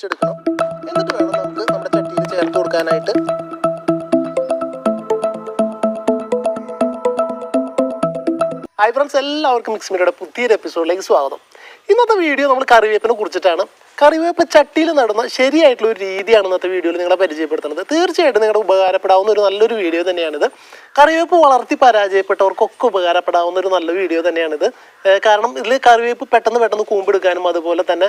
പൊടിച്ചെടുക്കണം. എന്നിട്ട് വേണം നമുക്ക് നമ്മുടെ ചട്ടിയിൽ ചേർത്ത് കൊടുക്കാനായിട്ട്. ഹൈ ഫ്രണ്ട്സ് എല്ലാവർക്കും മിക്സ് മീഡിയയുടെ പുതിയൊരു എപ്പിസോഡിലേക്ക് സ്വാഗതം. ഇന്നത്തെ വീഡിയോ നമ്മൾ കറിവേപ്പിനെ കുറിച്ചിട്ടാണ്. കറിവേപ്പ് ചട്ടിയിൽ നടുന്ന ശരിയായിട്ടുള്ള ഒരു രീതിയാണ് ഇന്നത്തെ വീഡിയോയിൽ നിങ്ങളെ പരിചയപ്പെടുത്തുന്നത്. തീർച്ചയായിട്ടും നിങ്ങളുടെ ഉപകാരപ്പെടാവുന്ന ഒരു നല്ലൊരു വീഡിയോ തന്നെയാണിത്. കറിവേപ്പ് വളർത്തി പരാജയപ്പെട്ടവർക്കൊക്കെ ഉപകാരപ്പെടാവുന്ന ഒരു നല്ല വീഡിയോ തന്നെയാണിത്. കാരണം ഇതിൽ കറിവേപ്പ് പെട്ടെന്ന് പെട്ടെന്ന് കൂമ്പെടുക്കാനും അതുപോലെ തന്നെ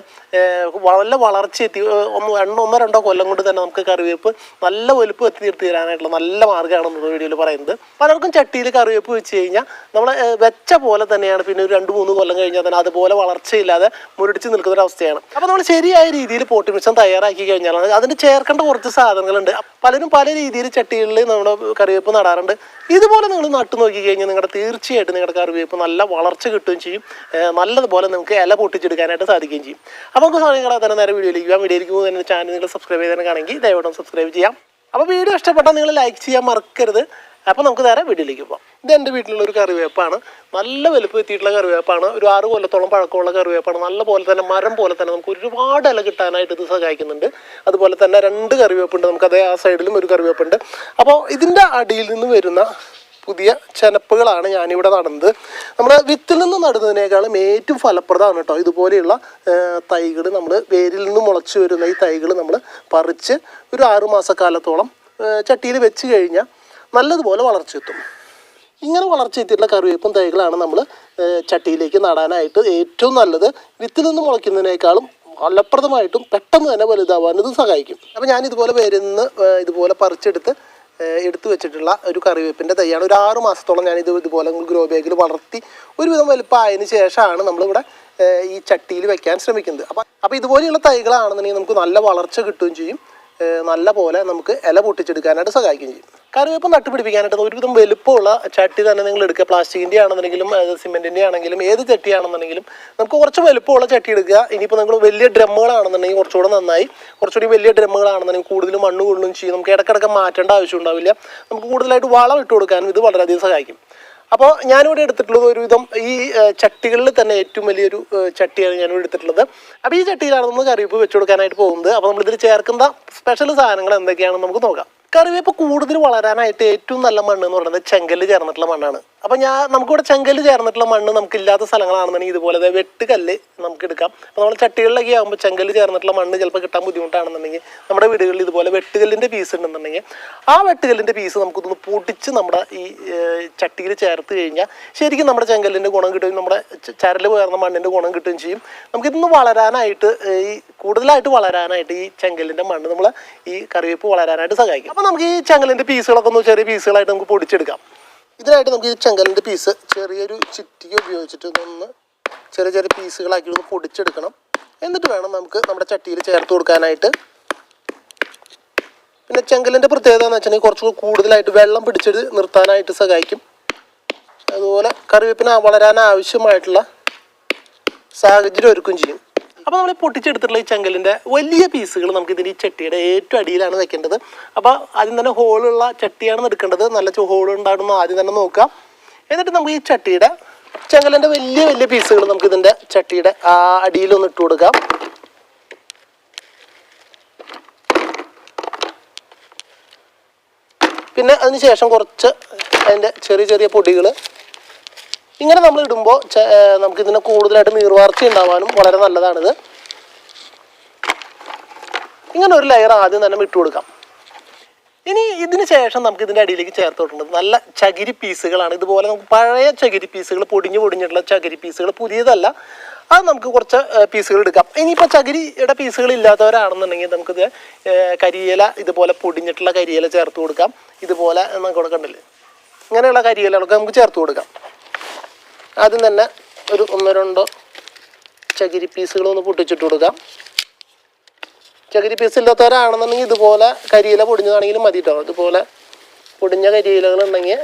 നല്ല വളർച്ച എത്തി ഒന്ന് ഒന്നോ രണ്ടോ കൊല്ലം കൊണ്ട് തന്നെ നമുക്ക് കറിവേപ്പ് നല്ല വലുപ്പം എത്തി തീരാനായിട്ടുള്ള നല്ല മാർഗമാണ് ഇന്നത്തെ വീഡിയോയിൽ പറയുന്നത്. പലർക്കും ചട്ടിയിൽ കറിവേപ്പ് വെച്ച് കഴിഞ്ഞാൽ നമ്മൾ വെച്ച പോലെ തന്നെയാണ് പിന്നെ ഒരു രണ്ട് മൂന്ന് കൊല്ലം കഴിഞ്ഞാൽ തന്നെ അതുപോലെ വളർച്ചയില്ലാതെ മുരടിച്ച് നിൽക്കുന്ന ഒരു അവസ്ഥയാണ്. അപ്പോൾ നമ്മൾ ശരിയായ രീതിയിൽ പോട്ടി മിക്സം തയ്യാറാക്കി കഴിഞ്ഞാൽ അതിന് ചേർക്കേണ്ട കുറച്ച് സാധനങ്ങളുണ്ട്. പലരും പല രീതിയിൽ ചട്ടികളിൽ നമ്മുടെ കറിവേപ്പ് നടാറുണ്ട്. ഇതുപോലെ നിങ്ങൾ നട്ടു നോക്കി കഴിഞ്ഞാൽ നിങ്ങളുടെ തീർച്ചയായിട്ടും നിങ്ങളുടെ കറിവേപ്പ് നല്ല വളർച്ച കിട്ടുകയും ചെയ്യും. നല്ലതുപോലെ നിങ്ങൾക്ക് ഇല പൊട്ടിച്ചെടുക്കാനായിട്ട് സാധിക്കുകയും ചെയ്യും. അപ്പോൾ നമുക്ക് സമയങ്ങളെ തന്നെ നേരെ വീഡിയോയിലേക്ക് വീഡിയോയിലേക്ക് പോകുന്ന ചാനൽ നിങ്ങൾ സബ്സ്ക്രൈബ് ചെയ്താണെങ്കിൽ ദയവായിട്ടും സബ്സ്ക്രൈബ് ചെയ്യാം. അപ്പോൾ വീഡിയോ ഇഷ്ടപ്പെട്ടാൽ നിങ്ങൾ ലൈക്ക് ചെയ്യാൻ മറക്കരുത്. അപ്പോൾ നമുക്ക് നേരെ വീട്ടിലേക്ക് പോകാം ഇത് എന്റെ വീട്ടിലുള്ള ഒരു കറിവേപ്പാണ്. നല്ല വലുപ്പം എത്തിയിട്ടുള്ള കറിവേപ്പാണ്. ഒരു ആറ് കൊല്ലത്തോളം പഴക്കമുള്ള കറിവേപ്പാണ്. നല്ല പോലെ തന്നെ മരം പോലെ തന്നെ നമുക്ക് ഒരുപാട് ഇല കിട്ടാനായിട്ട് ഇത് സഹായിക്കുന്നുണ്ട്. അതുപോലെ തന്നെ രണ്ട് കറിവേപ്പുണ്ട്. നമുക്ക് അതേ ആ സൈഡിലും ഒരു കറിവേപ്പുണ്ട്. അപ്പോൾ ഇതിന്റെ അടിയിൽ നിന്ന് വരുന്ന പുതിയ ചെനപ്പുകളാണ് ഞാനിവിടെ നടുന്നത്. നമ്മൾ വിത്തിൽ നിന്ന് നടുന്നതിനേക്കാളും ഏറ്റവും ഫലപ്രദമാണ് കേട്ടോ ഇതുപോലെയുള്ള തൈകൾ നമ്മൾ വേരിൽ നിന്ന് മുളച്ച് വരുന്ന ഈ തൈകൾ നമ്മൾ പറിച്ച് ഒരു ആറുമാസക്കാലത്തോളം ചട്ടിയിൽ വെച്ച് കഴിഞ്ഞാൽ നല്ലതുപോലെ വളർച്ച എത്തും. ഇങ്ങനെ വളർച്ച എത്തിയിട്ടുള്ള കറിവേപ്പും തൈകളാണ് നമ്മൾ ചട്ടിയിലേക്ക് നടാനായിട്ട് ഏറ്റവും നല്ലത്. വിത്തിൽ നിന്ന് മുളയ്ക്കുന്നതിനേക്കാളും ഫലപ്രദമായിട്ടും പെട്ടെന്ന് തന്നെ വലുതാവാൻ ഇത് സഹായിക്കും. അപ്പോൾ ഞാൻ ഇതുപോലെ ഇതുപോലെ പറിച്ചെടുത്ത് എടുത്തു വെച്ചിട്ടുള്ള ഒരു കറിവേപ്പിന്റെ തൈയാണ്. ഒരു ആറ് മാസത്തോളം ഞാൻ ഇത് ഇതുപോലെ ഗ്രോ ബാഗിൽ വളർത്തി ഒരുവിധം വലുപ്പമായതിനു ശേഷമാണ് നമ്മളിവിടെ ഈ ചട്ടിയിൽ വെക്കാൻ ശ്രമിക്കുന്നത്. അപ്പം അപ്പോൾ ഇതുപോലെയുള്ള തൈകളാണെന്നുണ്ടെങ്കിൽ നമുക്ക് നല്ല വളർച്ച കിട്ടുകയും ചെയ്യും. നല്ല പോലെ നമുക്ക് ഇല പൊട്ടിച്ചെടുക്കാനായിട്ട് സഹായിക്കുകയും ചെയ്യും. കറിവേപ്പ് നട്ടുപിടിപ്പിക്കാനായിട്ട് ഒരുവിധം വലുപ്പമുള്ള ചട്ടി തന്നെ നിങ്ങൾ എടുക്കുക. പ്ലാസ്റ്റിക്കിന്റെ ആണെന്നുണ്ടെങ്കിലും സിമെന്റിന്റെ ആണെങ്കിലും ഏത് ചട്ടിയാണെന്നുണ്ടെങ്കിലും നമുക്ക് കുറച്ച് വലുപ്പമുള്ള ചട്ടി എടുക്കുക. ഇനിയിപ്പോൾ നിങ്ങൾ വലിയ ഡ്രമ്മുകളാണെന്നുണ്ടെങ്കിൽ കുറച്ചുകൂടെ നന്നായി. കുറച്ചുകൂടി വലിയ ഡ്രമ്മുകളാണെന്നുണ്ടെങ്കിൽ കൂടുതൽ മണ്ണ് കൊള്ളും ചെയ്യും. നമുക്ക് ഇടക്കിടക്ക് മാറ്റേണ്ട ആവശ്യം ഉണ്ടാവില്ല നമുക്ക് കൂടുതലായിട്ട് വളം ഇട്ട് കൊടുക്കാനും ഇത് വളരെയധികം സഹായിക്കും. അപ്പോൾ ഞാനിവിടെ എടുത്തിട്ടുള്ളത് ഒരുവിധം ഈ ചട്ടികളിൽ തന്നെ ഏറ്റവും വലിയൊരു ചട്ടിയാണ് ഞാനിവിടെ എടുത്തിട്ടുള്ളത്. അപ്പോൾ ഈ ചട്ടിയിലാണ് നമ്മൾ കറിവേപ്പ് വെച്ച് കൊടുക്കാനായിട്ട് പോകുന്നത്. അപ്പോൾ നമ്മളിതിൽ ചേർക്കുന്ന സ്പെഷ്യൽ സാധനങ്ങൾ എന്തൊക്കെയാണെന്ന് നമുക്ക് നോക്കാം. കറിവേപ്പ് കൂടുതൽ വളരാനായിട്ട് ഏറ്റവും നല്ല മണ്ണ് എന്ന് പറയുന്നത് ചെങ്കല്ല് ചേർന്നിട്ടുള്ള മണ്ണാണ്. അപ്പോൾ ഞാൻ നമുക്കിവിടെ ചെങ്കല്ല് ചേർന്നിട്ടുള്ള മണ്ണ് നമുക്കില്ലാത്ത സ്ഥലങ്ങളാണെന്നുണ്ടെങ്കിൽ ഇതുപോലെ വെട്ടുകല്ല് നമുക്ക് എടുക്കാം അപ്പോൾ നമ്മൾ ചട്ടികളിലൊക്കെ ആകുമ്പോൾ ചെങ്കൽ ചേർന്നിട്ടുള്ള മണ്ണ് ചിലപ്പോൾ കിട്ടാൻ ബുദ്ധിമുട്ടാണെന്നുണ്ടെങ്കിൽ നമ്മുടെ വീടുകളിൽ ഇതുപോലെ വെട്ടുകല്ലിന്റെ പീസ് ഉണ്ടെന്നുണ്ടെങ്കിൽ ആ വെട്ടുകല്ലിന്റെ പീസ് നമുക്കിതൊന്ന് പൊടിച്ച് നമ്മുടെ ഈ ചട്ടിയിൽ ചേർത്ത് കഴിഞ്ഞാൽ ശരിക്കും നമ്മുടെ ചെങ്കല്ലിന്റെ ഗുണം കിട്ടുകയും നമ്മുടെ ചരൽ പോയർന്ന മണ്ണിന്റെ ഗുണം കിട്ടുകയും ചെയ്യും. നമുക്കിതൊന്ന് വളരാനായിട്ട് ഈ കൂടുതലായിട്ട് വളരാനായിട്ട് ഈ ചെങ്കല്ലിന്റെ മണ്ണ് നമ്മൾ ഈ കറിവേപ്പ് വളരാനായിട്ട് സഹായിക്കും. അപ്പോൾ നമുക്ക് ഈ ചെങ്കലിന്റെ പീസുകളൊക്കെ ഒന്ന് ചെറിയ പീസുകളായിട്ട് നമുക്ക് പൊടിച്ചെടുക്കാം. ഇതിനായിട്ട് നമുക്ക് ഈ ചെങ്കലിന്റെ പീസ് ചെറിയൊരു ചിറ്റിക ഉപയോഗിച്ചിട്ട് ഒന്ന് ചെറിയ ചെറിയ പീസുകളാക്കി ഒന്ന് പൊടിച്ചെടുക്കണം. എന്നിട്ട് വേണം നമുക്ക് നമ്മുടെ ചട്ടിയിൽ ചേർത്ത് കൊടുക്കാനായിട്ട്. പിന്നെ ചെങ്കലിന്റെ പ്രത്യേകത എന്ന് വെച്ചിട്ടുണ്ടെങ്കിൽ കുറച്ചുകൂടി കൂടുതലായിട്ട് വെള്ളം പിടിച്ചെടുത്ത് നിർത്താനായിട്ട് സഹായിക്കും. അതുപോലെ കറിവേപ്പിന് വളരാൻ ആവശ്യമായിട്ടുള്ള സാഹചര്യം ഒരുക്കും ചെയ്യും. അപ്പോൾ നമ്മൾ പൊട്ടിച്ചെടുത്തിട്ടുള്ള ഈ ചെങ്കലിന്റെ വലിയ പീസുകൾ നമുക്ക് ഇതിന്റെ ഈ ചട്ടിയുടെ ഏറ്റവും അടിയിലാണ് വെക്കേണ്ടത്. അപ്പോൾ ആദ്യം തന്നെ ഹോളുള്ള ചട്ടിയാണ് എടുക്കേണ്ടത്. നല്ല ഹോൾ ഉണ്ടാകുന്ന ആദ്യം തന്നെ നോക്കുക എന്നിട്ട് നമുക്ക് ഈ ചട്ടിയുടെ ചെങ്കലിന്റെ വലിയ വലിയ പീസുകൾ നമുക്ക് ഇതിന്റെ ചട്ടിയുടെ അടിയിലൊന്ന് ഇട്ട് കൊടുക്കാം. പിന്നെ അതിന് ശേഷം കുറച്ച് അതിന്റെ ചെറിയ ചെറിയ പൊടികൾ ഇങ്ങനെ നമ്മൾ ഇടുമ്പോൾ നമുക്ക് ഇതിനെ കൂടുതലായിട്ട് നീർവാർച്ച ഉണ്ടാവാനും വളരെ നല്ലതാണിത്. ഇങ്ങനെ ഒരു ലെയർ ആദ്യം തന്നെ ഇട്ട് കൊടുക്കാം. ഇനി ഇതിന് ശേഷം നമുക്ക് ഇതിന്റെ അടിയിലേക്ക് ചേർത്ത് കൊടുക്കേണ്ടത് നല്ല ചകിരി പീസുകളാണ്. ഇതുപോലെ നമുക്ക് പഴയ ചകിരി പീസുകൾ പൊടിഞ്ഞു പൊടിഞ്ഞിട്ടുള്ള ചകിരി പീസുകൾ പുതിയതല്ല. അത് നമുക്ക് കുറച്ച് പീസുകൾ എടുക്കാം. ഇനിയിപ്പോൾ ചകിരിയുടെ പീസുകൾ ഇല്ലാത്തവരാണെന്നുണ്ടെങ്കിൽ നമുക്കിത് കരിയില ഇതുപോലെ പൊടിഞ്ഞിട്ടുള്ള കരിയില ചേർത്ത് കൊടുക്കാം. ഇതുപോലെ നമുക്ക് കൊടുക്കണ്ടല്ലേ കണ്ടില്ലേ? ഇങ്ങനെയുള്ള കരിയിലകളൊക്കെ നമുക്ക് ചേർത്ത് കൊടുക്കാം. ആദ്യം തന്നെ ഒരു ഒന്നോ രണ്ടോ ചകിരി പീസുകൾ ഒന്ന് പൊട്ടിച്ചിട്ട് കൊടുക്കാം. ചകിരി പീസ് ഇല്ലാത്തവരാണെന്നുണ്ടെങ്കിൽ ഇതുപോലെ കരിയില പൊടിഞ്ഞതാണെങ്കിലും മതി കേട്ടോ ഇതുപോലെ പൊടിഞ്ഞ കരിയിലകൾ ഉണ്ടെങ്കിൽ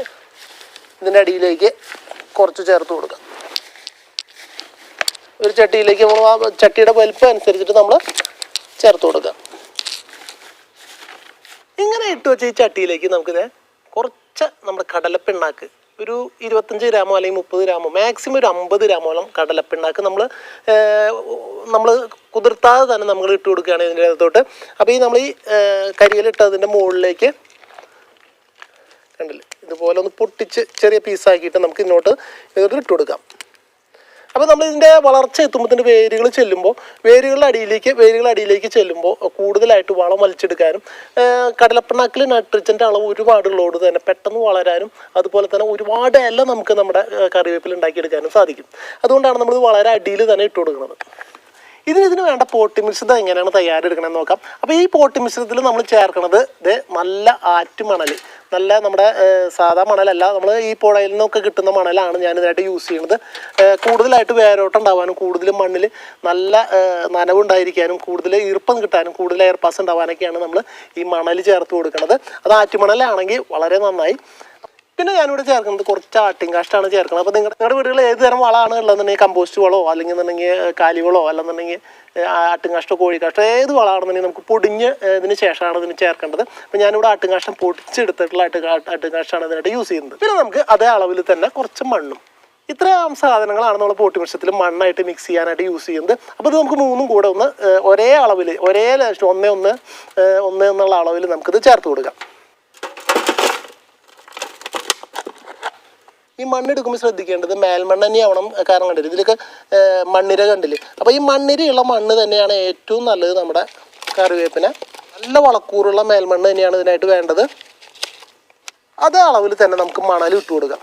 ഇതിന്റെ അടിയിലേക്ക് കുറച്ച് ചേർത്ത് കൊടുക്കാം. ഒരു ചട്ടിയിലേക്ക് നമ്മൾ ആ ചട്ടിയുടെ വലിപ്പം അനുസരിച്ചിട്ട് നമ്മൾ ചേർത്ത് കൊടുക്കാം. ഇങ്ങനെ ഇട്ട് വെച്ച ഈ ചട്ടിയിലേക്ക് നമുക്കിത് കുറച്ച് നമ്മുടെ കടലപ്പിണ്ണാക്ക് ഒരു ഇരുപത്തഞ്ച് ഗ്രാമോ അല്ലെങ്കിൽ മുപ്പത് ഗ്രാമോ മാക്സിമം ഒരു അമ്പത് ഗ്രാമോളം കടലപ്പിണ്ണാക്ക് നമ്മൾ നമ്മൾ കുതിർത്താതെ തന്നെ നമ്മൾ ഇട്ട് കൊടുക്കുകയാണ് ഇതിന്റെ അകത്തോട്ട് അപ്പോൾ ഈ നമ്മൾ ഈ കരിയിലിട്ടതിന്റെ മുകളിലേക്ക് കണ്ടില്ലേ? ഇതുപോലെ ഒന്ന് പൊട്ടിച്ച് ചെറിയ പീസാക്കിയിട്ട് നമുക്ക് ഇങ്ങോട്ട് ഇതിനോട്ട് ഇട്ട് കൊടുക്കാം. അപ്പോൾ നമ്മൾ ഇതിന്റെ വളർച്ച എത്തുമ്പോൾ വേരുകൾ ചെല്ലുമ്പോൾ വേരുകളുടെ അടിയിലേക്ക് വേരുകളുടെ അടിയിലേക്ക് ചെല്ലുമ്പോൾ കൂടുതലായിട്ട് വളം വലിച്ചെടുക്കാനും കടലപ്പിണ്ണാക്കിൽ നട്രിജന്റെ അളവ് ഒരുപാടുള്ളതുകൊണ്ട് തന്നെ പെട്ടെന്ന് വളരാനും അതുപോലെ തന്നെ ഒരുപാട് എല്ലാം നമുക്ക് നമ്മുടെ കറിവേപ്പിൽ ഉണ്ടാക്കിയെടുക്കാനും സാധിക്കും. അതുകൊണ്ടാണ് നമ്മൾ വളരെ അടിയിൽ തന്നെ ഇട്ടു കൊടുക്കുന്നത് ഇതിന് ഇതിന് വേണ്ട പോട്ടി മിശ്രിതം എങ്ങനെയാണ് തയ്യാറെടുക്കണമെന്ന് നോക്കാം. അപ്പോൾ ഈ പോട്ടി മിശ്രിതത്തിൽ നമ്മൾ ചേർക്കുന്നത് ഇത് നല്ല ആറ്റുമണൽ നല്ല നമ്മുടെ സാധാ മണലല്ല നമ്മൾ ഈ പുഴയിൽ നിന്നൊക്കെ കിട്ടുന്ന മണലാണ് ഞാൻ ഇതിനായിട്ട് യൂസ് ചെയ്യുന്നത് കൂടുതലായിട്ട് വേരോട്ടം ഉണ്ടാവാനും കൂടുതൽ മണ്ണിൽ നല്ല നനവുണ്ടായിരിക്കാനും കൂടുതൽ ഈർപ്പം കിട്ടാനും കൂടുതൽ എയർപാസ് ഉണ്ടാവാനൊക്കെയാണ് നമ്മൾ ഈ മണൽ ചേർത്ത് കൊടുക്കുന്നത് അത് ആറ്റുമണലാണെങ്കിൽ വളരെ നന്നായി. പിന്നെ ഞാനിവിടെ ചേർക്കുന്നത് കുറച്ച് ആട്ടിൻ കാഷ്ടാണ് ചേർക്കുന്നത്. അപ്പോൾ നിങ്ങളുടെ നിങ്ങളുടെ വീടുകളിൽ ഏത് തരം വളമാണ് ഉള്ളതെന്നുണ്ടെങ്കിൽ കമ്പോസ്റ്റ് വളമോ അല്ലെങ്കിൽ എന്നുണ്ടെങ്കിൽ കാലിവളോ അല്ലെന്നുണ്ടെങ്കിൽ ആട്ടിൻ കാഷ്ടോ കോഴി കാഷ്ടോ ഏത് വളമാണെന്നുണ്ടെങ്കിൽ നമുക്ക് പൊടിഞ്ഞ് ഇതിന് ശേഷമാണ് ഇതിന് ചേർക്കേണ്ടത്. അപ്പോൾ ഞാനിവിടെ ആട്ടിൻ കാഷ്ടം പൊടിച്ചെടുത്തിട്ടുള്ള ആട്ട് ആട്ടിൻ കാഷ്ടാണ് ഇതിനായിട്ട് യൂസ് ചെയ്യുന്നത്. പിന്നെ നമുക്ക് അതേ അളവിൽ തന്നെ കുറച്ച് മണ്ണും. ഇത്രയും സാധനങ്ങളാണ് നമ്മൾ പോട്ടി മിശ്രത്തിൽ മണ്ണായിട്ട് മിക്സ് ചെയ്യാനായിട്ട് യൂസ് ചെയ്യുന്നത്. അപ്പോൾ ഇത് നമുക്ക് മൂന്നും കൂടെ ഒന്ന് ഒരേ അളവിൽ ഒരേ ഒന്ന് ഒന്നേ ഒന്ന് എന്നുള്ള അളവിൽ നമുക്കിത് ചേർത്ത് കൊടുക്കാം. ഈ മണ്ണെടുക്കുമ്പോൾ ശ്രദ്ധിക്കേണ്ടത് മേൽമണ്ണ് തന്നെയാവണം കാരണം കണ്ടില്ല? ഇതിലൊക്കെ മണ്ണിര കണ്ടില്ലേ? അപ്പോൾ ഈ മണ്ണിരയുള്ള മണ്ണ് തന്നെയാണ് ഏറ്റവും നല്ലത് നമ്മുടെ കറിവേപ്പിന്. നല്ല വളക്കൂറുള്ള മേൽമണ്ണ് തന്നെയാണ് ഇതിനായിട്ട് വേണ്ടത്. അതേ അളവിൽ തന്നെ നമുക്ക് മണൽ ഇട്ട് കൊടുക്കാം.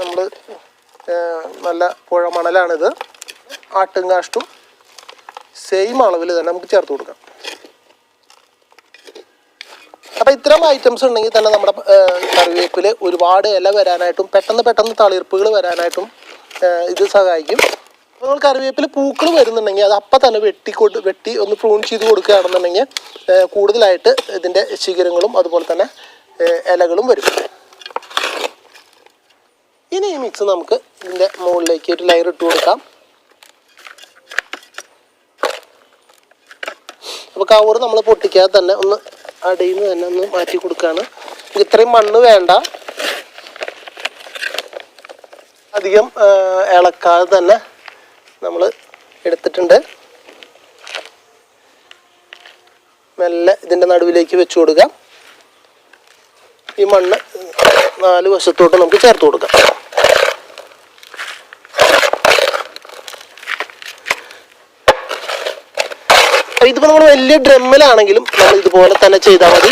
നമ്മൾ നല്ല പുഴ മണലാണിത് ആട്ടും കാഷ്ടും സെയിം അളവിൽ തന്നെ നമുക്ക് ചേർത്ത് കൊടുക്കാം. അപ്പോൾ ഇത്തരം ഐറ്റംസ് ഉണ്ടെങ്കിൽ തന്നെ നമ്മുടെ കറിവേപ്പിൽ ഒരുപാട് ഇല വരാനായിട്ടും പെട്ടെന്ന് പെട്ടെന്ന് തളിർപ്പുകൾ വരാനായിട്ടും ഇത് സഹായിക്കും. നമ്മൾ കറിവേപ്പിൽ പൂക്കൾ വരുന്നുണ്ടെങ്കിൽ അത് അപ്പം തന്നെ വെട്ടി കൊണ്ട് വെട്ടി ഒന്ന് പ്രൂൺ ചെയ്ത് കൊടുക്കുകയാണെന്നുണ്ടെങ്കിൽ കൂടുതലായിട്ട് ഇതിന്റെ ശിഖരങ്ങളും അതുപോലെ തന്നെ ഇലകളും വരും. ഇനി ഈ മിക്സ് നമുക്ക് ഇതിന്റെ മുകളിലേക്ക് ഒരു ലെയർ ഇട്ട് കൊടുക്കാം. അപ്പോൾ കവർ നമ്മൾ പൊട്ടിക്കാതെ തന്നെ ഒന്ന് അടിയിൽ നിന്ന് തന്നെ ഒന്ന് മാറ്റി കൊടുക്കുകയാണ് ഇത്രയും മണ്ണ് വേണ്ട. അധികം ഇളക്കാതെ തന്നെ നമ്മൾ എടുത്തിട്ടുണ്ട്. മെല്ലെ ഇതിന്റെ നടുവിലേക്ക് വെച്ച് കൊടുക്കാം. ഈ മണ്ണ് നാല് വശത്തോട്ട് നമുക്ക് ചേർത്ത് കൊടുക്കാം. നമ്മൾ വലിയ ഡ്രമ്മിലാണെങ്കിലും നമ്മൾ ഇതുപോലെ തന്നെ ചെയ്താൽ മതി.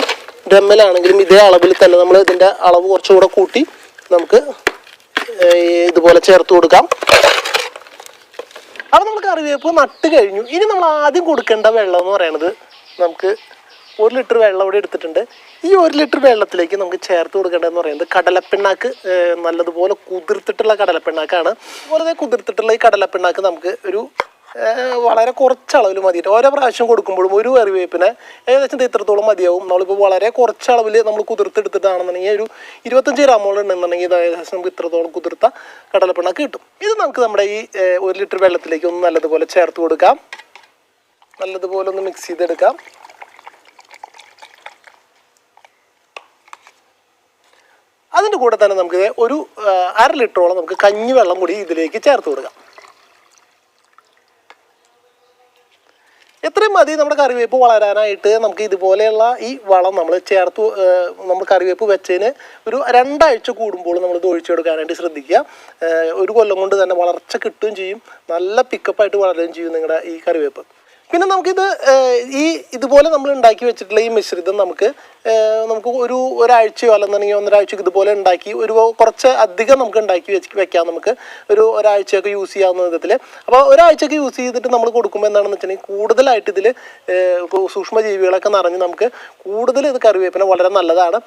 ഡ്രമ്മിലാണെങ്കിലും ഇതേ അളവിൽ തന്നെ നമ്മൾ ഇതിന്റെ അളവ് കുറച്ചുകൂടെ കൂട്ടി നമുക്ക് ഇതുപോലെ ചേർത്ത് കൊടുക്കാം. അപ്പോൾ നമ്മൾ കറിവേപ്പ് നട്ട് കഴിഞ്ഞു. ഇനി നമ്മൾ ആദ്യം കൊടുക്കേണ്ട വെള്ളം എന്ന് പറയുന്നത് നമുക്ക് ഒരു ലിറ്റർ വെള്ളം ഇവിടെ എടുത്തിട്ടുണ്ട്. ഈ ഒരു ലിറ്റർ വെള്ളത്തിലേക്ക് നമുക്ക് ചേർത്ത് കൊടുക്കേണ്ടതെന്ന് പറയുന്നത് കടലപ്പിണ്ണാക്ക് നല്ലതുപോലെ കുതിർത്തിട്ടുള്ള കടലപ്പിണ്ണാക്കാണ്. അതുപോലെ കുതിർത്തിട്ടുള്ള ഈ കടലപ്പിണ്ണാക്ക് നമുക്ക് ഒരു വളരെ കുറച്ച് അളവിൽ മതിയിട്ട് ഓരോ പ്രാവശ്യം കൊടുക്കുമ്പോഴും ഒരു കറിവേപ്പിനെ ഏകദേശം ഇത്രത്തോളം മതിയാവും. നമ്മളിപ്പോൾ വളരെ കുറച്ച് അളവിൽ നമ്മൾ കുതിർത്തെടുത്തിട്ടാണെന്നുണ്ടെങ്കിൽ ഒരു ഇരുപത്തഞ്ച് ഗ്രാമോളം ഉണ്ടെന്നുണ്ടെങ്കിൽ ഇത് ഏകദേശം നമുക്ക് ഇത്രത്തോളം കുതിർത്ത കടലപ്പിണ്ണാക്ക് കിട്ടും. ഇത് നമുക്ക് നമ്മുടെ ഈ ഒരു ലിറ്റർ വെള്ളത്തിലേക്ക് ഒന്ന് നല്ലതുപോലെ ചേർത്ത് കൊടുക്കാം. നല്ലതുപോലെ ഒന്ന് മിക്സ് ചെയ്തെടുക്കാം. അതിന്റെ കൂടെ തന്നെ നമുക്ക് ഒരു അര ലിറ്ററോളം നമുക്ക് കഞ്ഞി വെള്ളം കൂടി ഇതിലേക്ക് ചേർത്ത് കൊടുക്കാം. മതി നമ്മുടെ കറിവേപ്പ് വളരാനായിട്ട് നമുക്ക് ഇതുപോലെയുള്ള ഈ വളം നമ്മൾ ചേർത്ത് നമ്മൾ കറിവേപ്പ് വെച്ചതിന് ഒരു രണ്ടാഴ്ച കൂടുമ്പോൾ നമ്മൾ ഇത് ഒഴിച്ചു കൊടുക്കാനായിട്ട് ശ്രദ്ധിക്കുക. ഒരു കൊല്ലം കൊണ്ട് തന്നെ വളർച്ച കിട്ടുകയും ചെയ്യും. നല്ല പിക്കപ്പായിട്ട് വളരുകയും ചെയ്യും നിങ്ങളുടെ ഈ കറിവേപ്പ്. പിന്നെ നമുക്കിത് ഈ ഇതുപോലെ നമ്മൾ ഉണ്ടാക്കി വെച്ചിട്ടുള്ള ഈ മിശ്രിതം നമുക്ക് നമുക്ക് ഒരു ഒരാഴ്ചയോ അല്ലെന്നുണ്ടെങ്കിൽ ഒന്നരാഴ്ചക്ക് ഇതുപോലെ ഉണ്ടാക്കി ഒരു കുറച്ച് അധികം നമുക്ക് ഉണ്ടാക്കി വെച്ച് വെക്കാം നമുക്ക്. ഒരു ഒരാഴ്ചയൊക്കെ യൂസ് ചെയ്യാവുന്ന വിധത്തിൽ അപ്പോൾ ഒരാഴ്ചയൊക്കെ യൂസ് ചെയ്തിട്ട് നമ്മൾ കൊടുക്കുമ്പോൾ എന്താണെന്ന് വെച്ചിട്ടുണ്ടെങ്കിൽ കൂടുതലായിട്ട് ഇതിൽ സൂക്ഷ്മജീവികളൊക്കെ നിറഞ്ഞ് നമുക്ക് കൂടുതൽ ഇത് കറിവേപ്പിന വളരെ നല്ലതാണ്.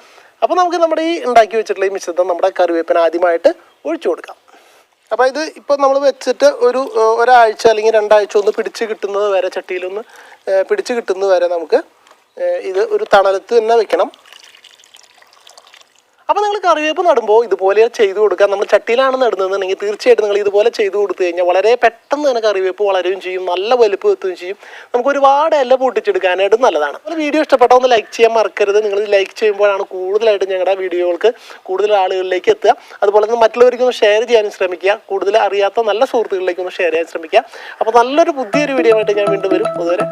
അപ്പോൾ നമുക്ക് നമ്മുടെ ഈ ഉണ്ടാക്കി വെച്ചിട്ടുള്ള ഈ മിശ്രിതം നമ്മുടെ കറിവേപ്പിന ആദ്യമായിട്ട് ഒഴിച്ചു കൊടുക്കാം. അപ്പോൾ ഇത് ഇപ്പോൾ നമ്മൾ വെച്ചിട്ട് ഒരു ഒരാഴ്ച അല്ലെങ്കിൽ രണ്ടാഴ്ച ഒന്ന് പിടിച്ച് കിട്ടുന്നത് വരെ ചട്ടിയിലൊന്ന് പിടിച്ച് കിട്ടുന്നത് വരെ നമുക്ക് ഇത് ഒരു തണലത്ത് തന്നെ വെക്കണം. അപ്പോൾ നിങ്ങൾ കറിവേപ്പ് നടുമ്പോൾ ഇതുപോലെ ചെയ്തു കൊടുക്കുക. നമ്മൾ ചട്ടിയിലാണ് നടുന്നതെന്നുണ്ടെങ്കിൽ തീർച്ചയായിട്ടും നിങ്ങൾ ഇതുപോലെ ചെയ്തു കൊടുത്തു കഴിഞ്ഞാൽ വളരെ പെട്ടെന്ന് തന്നെ കറിവേപ്പ് വളരുകയും ചെയ്യും. നല്ല വലുപ്പം എത്തുകയും ചെയ്യും. നമുക്ക് ഒരുപാട് ഇല പൊട്ടിച്ചെടുക്കാനായിട്ട് നല്ലതാണ്. അപ്പോൾ വീഡിയോ ഇഷ്ടപ്പെട്ടാൽ ഒന്ന് ലൈക്ക് ചെയ്യാൻ മറക്കരുത്. നിങ്ങൾ ലൈക്ക് ചെയ്യുമ്പോഴാണ് കൂടുതലായിട്ട് ഞങ്ങളുടെ വീഡിയോകൾക്ക് കൂടുതൽ ആളുകളിലേക്ക് എത്തുക. അതുപോലെ തന്നെ മറ്റുള്ളവർക്കൊന്ന് ഷെയർ ചെയ്യാനും ശ്രമിക്കുക. കൂടുതൽ അറിയാത്ത നല്ല സുഹൃത്തുക്കളിലേക്ക് ഒന്ന് ഷെയർ ചെയ്യാൻ ശ്രമിക്കുക. അപ്പോൾ നല്ലൊരു പുതിയൊരു വീഡിയോ ആയിട്ട് ഞാൻ വീണ്ടും വരും. അതുവരെ